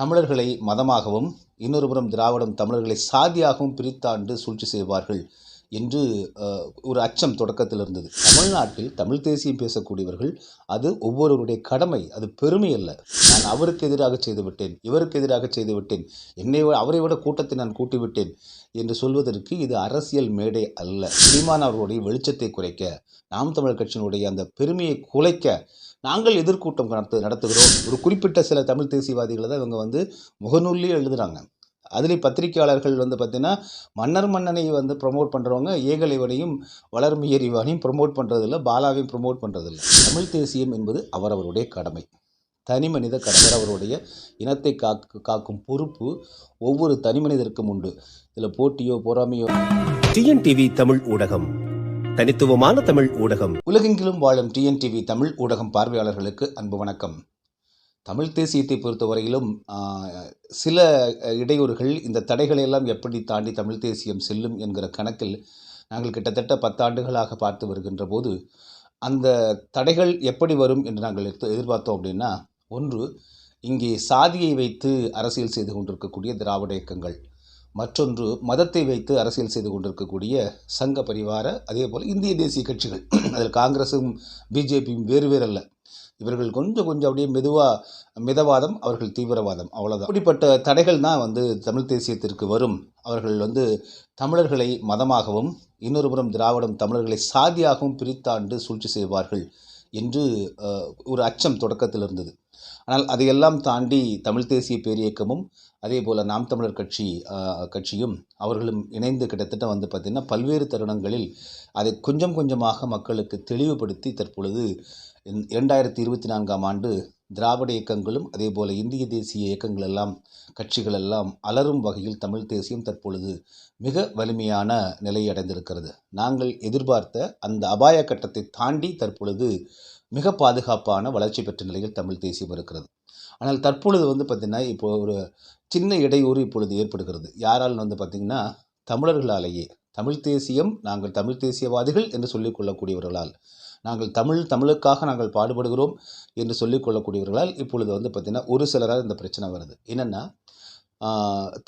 தமிழர்களை மதமாகவும் இன்னொரு புறம் திராவிடம் தமிழர்களை சாதியாகவும் பிரித்தாண்டு சூழ்ச்சி செய்வார்கள் என்று ஒரு அச்சம் தொடக்கத்தில் இருந்தது. தமிழ்நாட்டில் தமிழ் தேசியம் பேசக்கூடியவர்கள் அது ஒவ்வொருவருடைய கடமை அது பெருமை அல்ல. நான் அவருக்கு எதிராக செய்துவிட்டேன் இவருக்கு எதிராக செய்துவிட்டேன் என்னை அவரை விட கூட்டத்தை நான் கூட்டிவிட்டேன் என்று சொல்வதற்கு இது அரசியல் மேடை அல்ல. சீமான் அவர்களுடைய வெளிச்சத்தை குறைக்க நாம் தமிழர் கட்சியினுடைய அந்த பெருமையை குலைக்க நாங்கள் எதிர்கூட்டம் நடத்து நடத்துகிறோம். ஒரு குறிப்பிட்ட சில தமிழ் தேசியவாதிகளை தான் இவங்க வந்து முகநூல்லேயே எழுதுறாங்க. அதில் பத்திரிகையாளர்கள் வந்து பார்த்தீங்கன்னா மன்னர் மன்னனை வந்து ப்ரொமோட் பண்ணுறவங்க ஏகலைவனையும் வளர்மையறிவானையும் ப்ரொமோட் பண்ணுறதில்ல பாலாவையும் ப்ரொமோட் பண்ணுறதில்ல தமிழ் தேசியம் என்பது அவரவருடைய கடமை. தனி மனித கடமை. அவருடைய இனத்தை காக்கு காக்கும் பொறுப்பு ஒவ்வொரு தனி மனிதருக்கும் உண்டு. இதில் போட்டியோ பொறாமையோ டிஎன்டிவி தமிழ் ஊடகம். தனித்துவமான தமிழ் ஊடகம். உலகெங்கிலும் வாழும் டிஎன்டிவி தமிழ் ஊடகம் பார்வையாளர்களுக்கு அன்பு வணக்கம். தமிழ் தேசியத்தை பொறுத்தவரையிலும் சில இடையூறுகள் இந்த தடைகளை எல்லாம் எப்படி தாண்டி தமிழ் தேசியம் செல்லும் என்கிற கணக்கில் நாங்கள் கிட்டத்தட்ட பத்தாண்டுகளாக பார்த்து வருகின்ற போது அந்த தடைகள் எப்படி வரும் என்று நாங்கள் எதிர்த்து- எதிர்பார்த்தோம் அப்படின்னா ஒன்று இங்கே சாதியை வைத்து அரசியல் செய்து கொண்டிருக்கக்கூடிய திராவிட இயக்கங்கள். மற்றொன்று மதத்தை வைத்து அரசியல் செய்து கொண்டிருக்கக்கூடிய சங்க பரிவார அதே போல் இந்திய தேசிய கட்சிகள். அதில் காங்கிரஸும் பிஜேபியும் வேறு வேறு அல்ல இவர்கள் கொஞ்சம் கொஞ்சம் அப்படியே மெதுவாக மிதவாதம் அவர்கள் தீவிரவாதம். அவ்வளோதான் அப்படிப்பட்ட தடைகள் தான் வந்து தமிழ் தேசியத்திற்கு வரும். அவர்கள் வந்து தமிழர்களை மதமாகவும் இன்னொரு புறம் திராவிடம் தமிழர்களை சாதியாகவும் பிரித்தாண்டு சூழ்ச்சி செய்வார்கள் என்று ஒரு அச்சம் தொடக்கத்தில் இருந்தது. ஆனால் அதையெல்லாம் தாண்டி தமிழ் தேசிய பேரியக்கமும் அதே போல் நாம் தமிழர் கட்சி கட்சியும் அவர்களும் இணைந்து கிட்டத்தட்ட வந்து பார்த்திங்கன்னா பல்வேறு தருணங்களில் அதை கொஞ்சம் கொஞ்சமாக மக்களுக்கு தெளிவுபடுத்தி தற்பொழுது இரண்டாயிரத்தி இருபத்தி நான்காம் ஆண்டு திராவிட இயக்கங்களும் அதே போல் இந்திய தேசிய இயக்கங்கள் எல்லாம் கட்சிகள் எல்லாம் அலரும் வகையில் தமிழ் தேசியம் தற்பொழுது மிக வலிமையான நிலையை அடைந்திருக்கிறது. நாங்கள் எதிர்பார்த்த அந்த அபாய கட்டத்தை தாண்டி தற்பொழுது மிக பாதுகாப்பான வளர்ச்சி பெற்ற நிலையில் தமிழ் தேசியம் இருக்கிறது. ஆனால் தற்பொழுது வந்து பார்த்திங்கன்னா இப்போ ஒரு சின்ன இடையூறு இப்பொழுது ஏற்படுகிறது. யாரால் வந்து பார்த்திங்கன்னா தமிழர்களாலேயே. தமிழ் தேசியம் நாங்கள் தமிழ் தேசியவாதிகள் என்று சொல்லிக் கொள்ளக்கூடியவர்களால். நாங்கள் தமிழ் தமிழுக்காக நாங்கள் பாடுபடுகிறோம் என்று சொல்லிக் கொள்ளக்கூடியவர்களால் இப்பொழுது வந்து பார்த்திங்கன்னா ஒரு சிலரால் இந்த பிரச்சனை வருது. என்னென்னா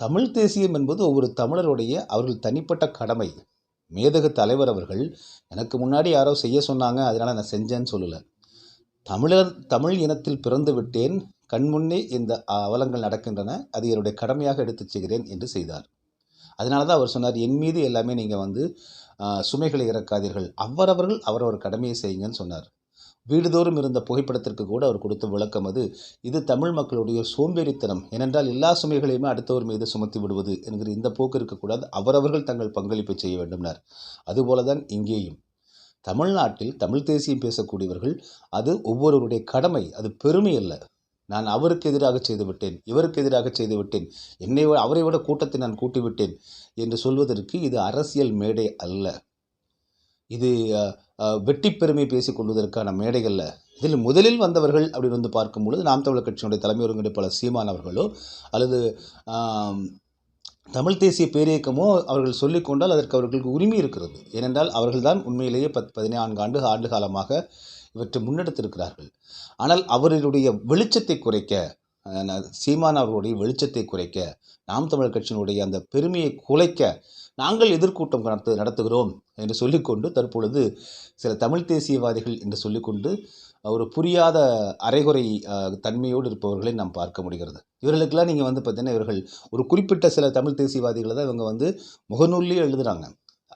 தமிழ் தேசியம் என்பது ஒவ்வொரு தமிழருடைய அவர்கள் தனிப்பட்ட கடமை. மேதகு தலைவர் அவர்கள் எனக்கு முன்னாடி யாரோ செய்ய சொன்னாங்க அதனால் நான் செஞ்சேன்னு சொல்லலை. தமிழர் தமிழ் இனத்தில் பிறந்து விட்டேன் கண்முன்னே இந்த அவலங்கள் நடக்கின்றன அது என்னுடைய கடமையாக எடுத்துச் செய்கிறேன் என்று செய்தார். அதனால தான் அவர் சொன்னார் என் மீது எல்லாமே நீங்கள் வந்து சுமைகளை இறக்காதீர்கள். அவரவர்கள் அவரவர் கடமையை செய்யுங்கன்னு சொன்னார். வீடுதோறும் இருந்த புகைப்படத்திற்கு கூட அவர் கொடுத்த விளக்கம் அது. இது தமிழ் மக்களுடைய சோம்பேறித்தனம். ஏனென்றால் எல்லா சுமைகளையுமே அடுத்தவர் மீது சுமத்தி விடுவது என்கிற இந்த போக்கு இருக்கக்கூடாது. அவரவர்கள் தங்கள் பங்களிப்பை செய்ய வேண்டும்னார். அதுபோல தான் இங்கேயும். தமிழ்நாட்டில் தமிழ் தேசியம் பேசக்கூடியவர்கள் அது ஒவ்வொருவருடைய கடமை. அது பெருமை அல்ல. நான் அவருக்கு எதிராக செய்துவிட்டேன் இவருக்கு எதிராக செய்துவிட்டேன் என்னை அவரை விட கூட்டத்தை நான் கூட்டிவிட்டேன் என்று சொல்வதற்கு இது அரசியல் மேடை அல்ல. இது வெட்டி பெருமை பேசிக் கொள்வதற்கான மேடைகளில் இதில் முதலில் வந்தவர்கள் அப்படின்னு வந்து பார்க்கும் பொழுது நாம் தமிழர் கட்சியினுடைய தலைமை ஒருங்கிணைப்பாளர் சீமான் அவர்களோ அல்லது தமிழ் தேசிய பேரியக்கமோ அவர்கள் சொல்லிக் கொண்டால் அதற்கு அவர்களுக்கு உரிமை இருக்கிறது. ஏனென்றால் அவர்கள்தான் உண்மையிலேயே பத் பதினான்கு ஆண்டு ஆண்டு காலமாக இவற்றை முன்னெடுத்திருக்கிறார்கள். ஆனால் அவர்களுடைய வெளிச்சத்தை குறைக்க சீமான் அவர்களுடைய வெளிச்சத்தை குறைக்க நாம் தமிழர் கட்சியினுடைய அந்த பெருமையை குலைக்க நாங்கள் எதிர்கூட்டம் நடத்து நடத்துகிறோம் என்று சொல்லிக்கொண்டு தற்பொழுது சில தமிழ் தேசியவாதிகள் என்று சொல்லிக்கொண்டு ஒரு புரியாத அரைகுறை தன்மையோடு இருப்பவர்களை நாம் பார்க்க முடிகிறது. இவர்களுக்கெல்லாம் நீங்கள் வந்து பார்த்தீங்கன்னா இவர்கள் ஒரு குறிப்பிட்ட சில தமிழ் தேசியவாதிகளை தான் இவங்க வந்து முகநூல்லேயே எழுதுகிறாங்க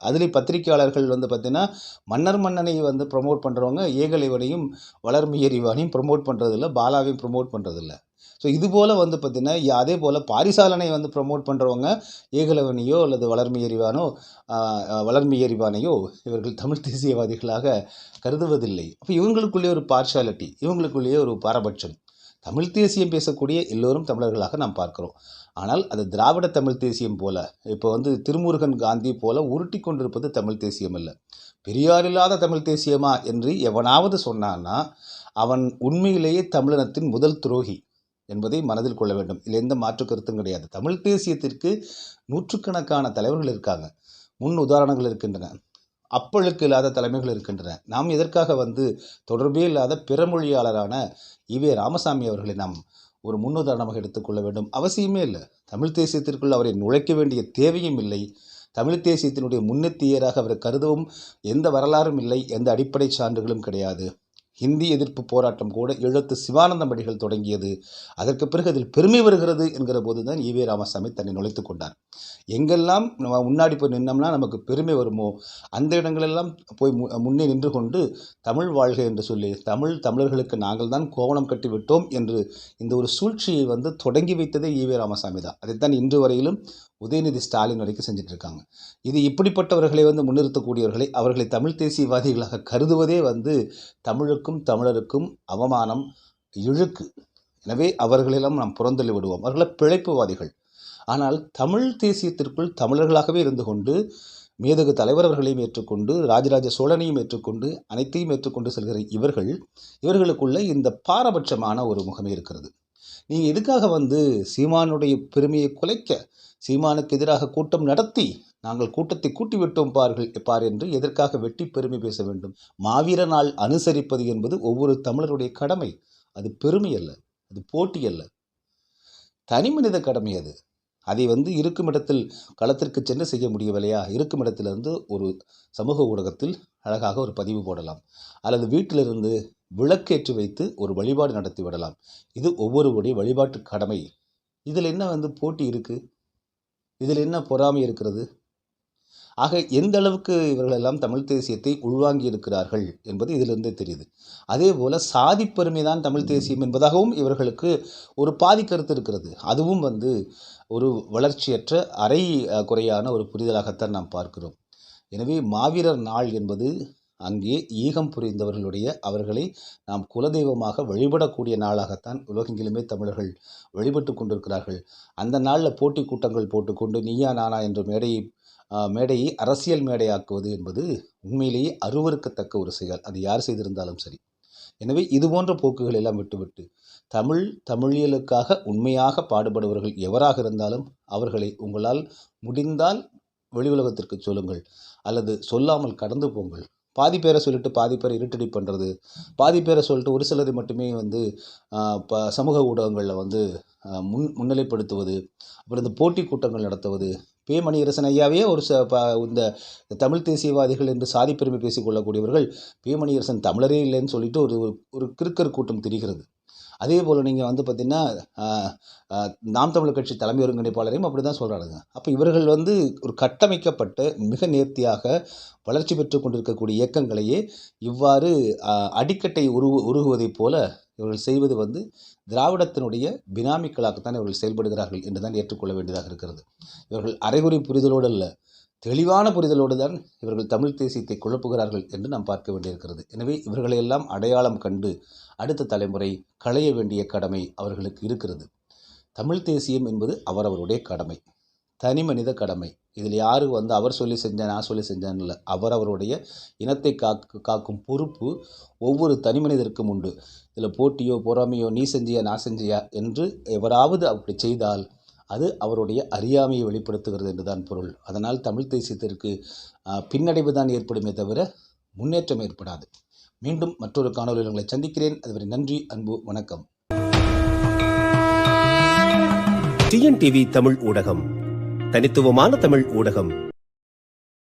அதிலே பத்திரிகையாளர்கள் வந்து பார்த்திங்கன்னா மன்னர் மன்னனை வந்து ப்ரொமோட் பண்ணுறவங்க ஏகலைவனையும் வளர்மையறிவானையும் ப்ரொமோட் பண்ணுறதில்ல பாலாவையும் ப்ரொமோட் பண்ணுறதில்ல ஸோ இது போல் வந்து பார்த்திங்கன்னா அதே போல் பாரிசாலனை வந்து ப்ரொமோட் பண்ணுறவங்க ஏகலவனையோ அல்லது வளர்மையறிவானோ எறிவானோ ஆஹ், வளர்மையறிவானையோ இவர்கள் தமிழ் தேசியவாதிகளாக கருதுவதில்லை. அப்போ இவங்களுக்குள்ளேயே ஒரு பார்ஷாலிட்டி இவங்களுக்குள்ளேயே ஒரு பாரபட்சம். தமிழ் தேசியம் பேசக்கூடிய எல்லோரும் தமிழர்களாக நாம் பார்க்கிறோம். ஆனால் அது திராவிட தமிழ் தேசியம் போல இப்போ வந்து திருமுருகன் காந்தி போல உருட்டி கொண்டிருப்பது தமிழ் தேசியம் அல்ல. பெரியார் இல்லாத தமிழ் தேசியமா என்று எவனாவது சொன்னான்னா அவன் உண்மையிலேயே தமிழினத்தின் முதல் துரோகி என்பதை மனதில் கொள்ள வேண்டும். இதில் எந்த மாற்று கருத்தும் கிடையாது. தமிழ் தேசியத்திற்கு நூற்றுக்கணக்கான தலைவர்கள் இருக்காங்க. முன் உதாரணங்கள் இருக்கின்றன. அப்பழுக்கு இல்லாத தலைமைகள் இருக்கின்றன. நாம் எதற்காக வந்து தொடர்பே இல்லாத பிறமொழியாளரான இவே ராமசாமி அவர்களை நாம் ஒரு முன்னுதாரணமாக எடுத்துக்கொள்ள வேண்டும்? அவசியமே இல்லை. தமிழ் தேசியத்திற்குள் அவரை நுழைக்க வேண்டிய தேவையும் இல்லை. தமிழ் தேசியத்தினுடைய முன்னெத்தியராக அவரை கருதவும் எந்த வரலாறும் இல்லை. எந்த அடிப்படை சான்றுகளும் கிடையாது. ஹிந்தி எதிர்ப்பு போராட்டம் கூட எழுத்து சிவானந்தம் அடிகள் தொடங்கியது. அதற்கு பிறகு அதில் பெருமை வருகிறது என்கிற போது தான் ஈவே ராமசாமி தன்னை நுழைத்து கொண்டார். எங்கெல்லாம் நம்ம முன்னாடி போய் நின்னோம்னா நமக்கு பெருமை வருமோ அந்த இடங்களெல்லாம் போய் மு- முன்னே நின்று கொண்டு தமிழ் வாழ்க என்று சொல்லி தமிழ் தமிழர்களுக்கு நாங்கள் தான் கோவணம் கட்டிவிட்டோம் என்று இந்த ஒரு சூழ்ச்சியை வந்து தொடங்கி வைத்ததே ஈவே ராமசாமி தான். அதைத்தான் இன்று வரையிலும் உதயநிதி ஸ்டாலின் வரைக்கும் செஞ்சுட்டு இருக்காங்க இது இப்படிப்பட்டவர்களை வந்து முன்னிறுத்தக்கூடியவர்களை அவர்களை தமிழ் தேசியவாதிகளாக கருதுவதே வந்து தமிழுக்கும் தமிழருக்கும் அவமானம் இழுக்கு. எனவே அவர்களெல்லாம் நாம் புறந்தள்ளி விடுவோம். அவர்களை பிழைப்புவாதிகள். ஆனால் தமிழ் தேசியத்திற்குள் தமிழர்களாகவே இருந்து கொண்டு மேதகு தலைவர் அவர்களையும் ஏற்றுக்கொண்டு ராஜராஜ சோழனையும் ஏற்றுக்கொண்டு அனைத்தையும் ஏற்றுக்கொண்டு செல்கிற இவர்கள் இவர்களுக்குள்ள இந்த பாரபட்சமான ஒரு முகமே இருக்கிறது. நீங்கள் எதுக்காக வந்து சீமானுடைய பெருமையை குலைக்க சீமானுக்கு எதிராக கூட்டம் நடத்தி நாங்கள் கூட்டத்தை கூட்டி விட்டோம் பார்கள் பார் என்று எதற்காக வெட்டி பெருமை பேச வேண்டும்? மாவீர நாள் அனுசரிப்பது என்பது ஒவ்வொரு தமிழருடைய கடமை. அது பெருமை அல்ல அது போட்டி அல்ல. தனி மனித கடமை அது. அதை வந்து இருக்கும் இடத்தில் களத்திற்கு சென்று செய்ய முடியவில்லையா? இருக்கும் இடத்திலிருந்து ஒரு சமூக ஊடகத்தில் அழகாக ஒரு பதிவு போடலாம். அல்லது வீட்டிலிருந்து விளக்கேற்றி வைத்து ஒரு வழிபாடு நடத்தி விடலாம். இது ஒவ்வொருவருடைய வழிபாட்டு கடமை. இதில் என்ன வந்து போட்டி இருக்குது இதில் என்ன பொறாமை இருக்கிறது? ஆக எந்த அளவுக்கு இவர்களெல்லாம் தமிழ் தேசியத்தை உள்வாங்கி இருக்கிறார்கள் என்பது இதிலிருந்தே தெரியுது. அதே போல் சாதி பெருமை தான் தமிழ் தேசியம் என்பதாகவும் இவர்களுக்கு ஒரு பாதி கருத்து இருக்கிறது. அதுவும் வந்து ஒரு வளர்ச்சியற்ற அரை குறையான ஒரு புரிதலாகத்தான் நாம் பார்க்கிறோம். எனவே மாவீரர் நாள் என்பது அங்கே ஈகம் புரிந்தவர்களுடைய அவர்களை நாம் குலதெய்வமாக வழிபடக்கூடிய நாளாகத்தான் உலகெங்கிலுமே தமிழர்கள் வழிபட்டு கொண்டிருக்கிறார்கள். அந்த நாளில் போட்டி கூட்டங்கள் போட்டுக்கொண்டு நீயா நானா என்ற மேடையை மேடையை அரசியல் மேடையாக்குவது என்பது உண்மையிலேயே அருவறுக்கத்தக்க ஒரு செயல். அது யார் செய்திருந்தாலும் சரி. எனவே இது போன்ற போக்குகள் எல்லாம் விட்டுவிட்டு தமிழ் தமிழியலுக்காக உண்மையாக பாடுபடுபவர்கள் எவராக இருந்தாலும் அவர்களை உங்களால் முடிந்தால் வெளி உலகத்திற்கு சொல்லுங்கள். அல்லது சொல்லாமல் கடந்து போங்கள். பாதி பேரை சொல்லிட்டு பாதி பேரை இருட்டடி பண்ணுறது பாதி பேரை சொல்லிட்டு ஒரு சிலரை மட்டுமே வந்து ப சமூக ஊடகங்களில் வந்து முன் முன்னிலைப்படுத்துவது அப்புறம் இந்த போட்டி கூட்டங்கள் நடத்துவது. பே. மணியரசன் ஐயாவே ஒரு ச ப இந்த தமிழ் தேசியவாதிகள் என்று சாதி பெருமை பேசிக்கொள்ளக்கூடியவர்கள் பே. மணியரசன் தமிழரே இல்லைன்னு சொல்லிட்டு ஒரு ஒரு- ஒரு கிறுக்கர் கூட்டம் திரிகிறது. அதே போல் நீங்கள் வந்து பார்த்திங்கன்னா நாம் தமிழர் கட்சி தலைமை ஒருங்கிணைப்பாளரையும் அப்படி தான் சொல்கிறாருங்க அப்போ இவர்கள் வந்து ஒரு கட்டமைக்கப்பட்ட மிக நேர்த்தியாக வளர்ச்சி பெற்று கொண்டிருக்கக்கூடிய இயக்கங்களையே இவ்வாறு அடிக்கட்டை உருவு உருகுவதைப் போல இவர்கள் செய்வது வந்து திராவிடத்தினுடைய பினாமிக்களாகத்தான் இவர்கள் செயல்படுகிறார்கள் என்று தான் ஏற்றுக்கொள்ள வேண்டியதாக இருக்கிறது. இவர்கள் அரைகுறி புரிதலோடு அல்ல. தெளிவான புரிதலோடு தான் இவர்கள் தமிழ் தேசியத்தை குழப்புகிறார்கள் என்று நாம் பார்க்க வேண்டியிருக்கிறது. எனவே இவர்களையெல்லாம் அடையாளம் கண்டு அடுத்த தலைமுறை களைய வேண்டிய கடமை அவர்களுக்கு இருக்கிறது. தமிழ் தேசியம் என்பது அவரவருடைய கடமை. தனி மனித கடமை. இதில் யார் வந்து அவர் சொல்லி செஞ்சேன் நான் சொல்லி செஞ்சேன்னு இல்லை. அவர் அவருடைய இனத்தை காக்கு காக்கும் பொறுப்பு ஒவ்வொரு தனி மனிதருக்கும் உண்டு. இதில் போட்டியோ பொறாமையோ நீ செஞ்சியா நான் செஞ்சியா என்று எவராவது அப்படி செய்தால் அது அவருடைய அறியாமையை வெளிப்படுத்துகிறது என்றுதான் பொருள். அதனால் தமிழ் தேசியத்திற்கு பின்னடைவு தான் ஏற்படுமே தவிர முன்னேற்றம் ஏற்படாது. மீண்டும் மற்றொரு காணொலியில் உங்களை சந்திக்கிறேன். அதுவரை நன்றி அன்பு வணக்கம். டிஎன்டிவி தமிழ் ஊடகம். தனித்துவமான தமிழ் ஊடகம்.